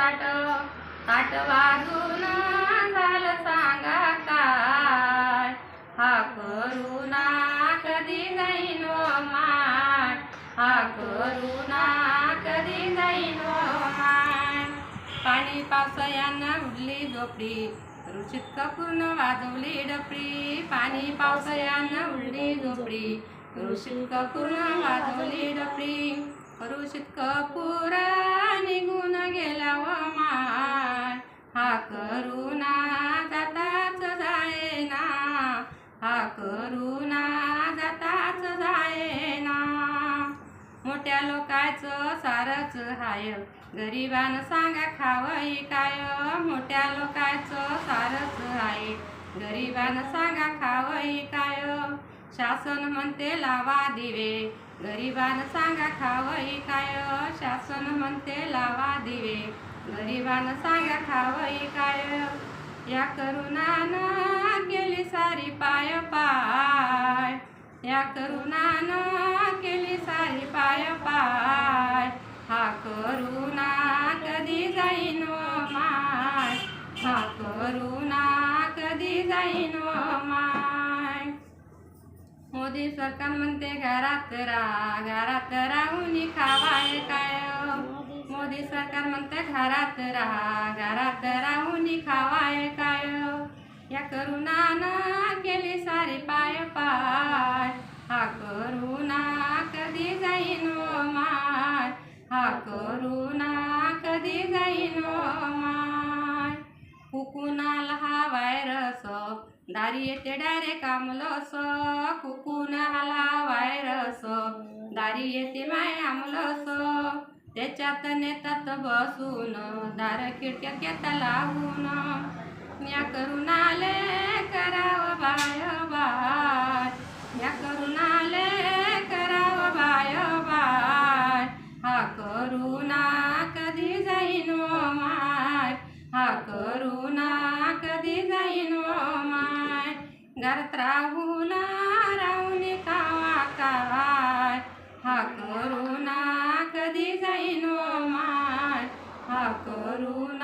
ताट ताट वाजून झालं सांगा काय? हा करुणा कधी जाईन व माय? हा करुणा कधी जाईन व माय? पाणी पावसायानं उडली झोपडी रुचित कपूरनं वाजवली डपडी पाणी पावसायानं उडली झोपडी ऋषित कपूरनं वाजवली डपडी ऋषित कपूर करुणा जाताच जायना. मोठ्या लोकांचं सारच हाय. गरिबानं सांगा खावई काय? मोठ्या लोकांचं सारच हाय. गरिबानं सांगा खावई काय? शासन म्हणते लावा दिवे. गरिबानं सांगा खावई काय? शासन म्हणते लावा दिवे. गरिबानं सांगा खावई काय? या करुणानं केली सारी पाय पाय. या करुणानं केली सारी पाय पाय. हा करुणा कधी जाईन व माय? हा करुणा कधी जाईन व माय? मोदी सरकार म्हणते घरात राहा घरात राहून खावाय काय? मोदी सरकार. म्हणते घरात राहा घरात राहून काय या करुणाना केली सारे पाय पाय. हा करुणा कधी जाईन माय? हा करुणा कधी जाईन माय? कुकुनाला हा व्हायरस दारी येते डारे आमलस. कुकुनाला व्हायरस दारी येते माय आमलस. त्याच्यात नेतात बसून दार खिडक्यात घेता लावून या करुणाले कराव बाय बाय. या करुणाले कराव बाय बाय. हा करुणा कधी जाईन व माय. हा करुणा कधी जाईन माय. घरात राहून राहून कावा काय हा करुणा कधी जाईन व माय. हा करुणा